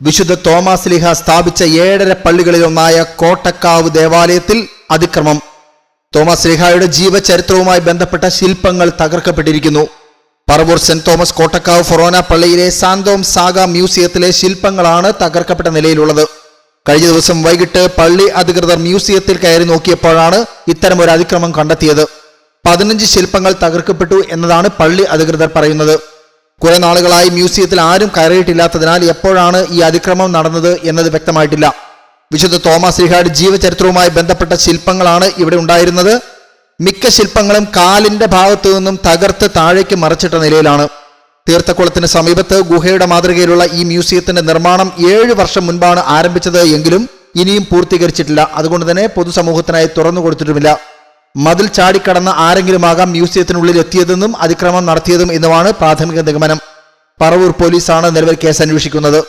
വിശുദ്ധ തോമാസ് ലിഹ സ്ഥാപിച്ച ഏഴര പള്ളികളിലൊന്നായ കോട്ടക്കാവ് ദേവാലയത്തിൽ അതിക്രമം. തോമസ് ലിഹായുടെ ജീവചരിത്രവുമായി ബന്ധപ്പെട്ട ശില്പങ്ങൾ തകർക്കപ്പെട്ടിരിക്കുന്നു. Paravur saint Thomas Kottakkavu forane പള്ളിയിലെ സാന്തോം സാഗ മ്യൂസിയത്തിലെ ശില്പങ്ങളാണ് തകർക്കപ്പെട്ട നിലയിലുള്ളത്. കഴിഞ്ഞ ദിവസം വൈകിട്ട് പള്ളി അധികൃതർ മ്യൂസിയത്തിൽ കയറി നോക്കിയപ്പോഴാണ് ഇത്തരം ഒരു അതിക്രമം കണ്ടെത്തിയത്. പതിനഞ്ച് ശില്പങ്ങൾ തകർക്കപ്പെട്ടു എന്നതാണ് പള്ളി അധികൃതർ പറയുന്നത്. കുറെ നാളുകളായി മ്യൂസിയത്തിൽ ആരും കയറിയിട്ടില്ലാത്തതിനാൽ എപ്പോഴാണ് ഈ അതിക്രമം നടന്നത് എന്നത് വ്യക്തമായിട്ടില്ല. വിശുദ്ധ തോമസ് ലിഹായുടെ ജീവചരിത്രവുമായി ബന്ധപ്പെട്ട ശില്പങ്ങളാണ് ഇവിടെ ഉണ്ടായിരുന്നത്. മിക്ക ശില്പങ്ങളും കാലിന്റെ ഭാഗത്തു നിന്നും തകർത്ത് താഴേക്ക് മറച്ചിട്ട നിലയിലാണ്. തീർത്ഥക്കുളത്തിന് സമീപത്ത് ഗുഹയുടെ മാതൃകയിലുള്ള ഈ മ്യൂസിയത്തിന്റെ നിർമ്മാണം ഏഴ് വർഷം മുൻപാണ് ആരംഭിച്ചത് എങ്കിലും ഇനിയും പൂർത്തീകരിച്ചിട്ടില്ല. അതുകൊണ്ട് തന്നെ പൊതുസമൂഹത്തിനായി തുറന്നു കൊടുത്തിട്ടുമില്ല. മതിൽ ചാടിക്കടന്ന ആരെങ്കിലുമാകാം മ്യൂസിയത്തിനുള്ളിൽ എത്തിയതെന്നും അതിക്രമം നടത്തിയതും എന്നുമാണ് പ്രാഥമിക നിഗമനം. പറവൂർ പോലീസാണ് നിലവിൽ കേസ് അന്വേഷിക്കുന്നത്.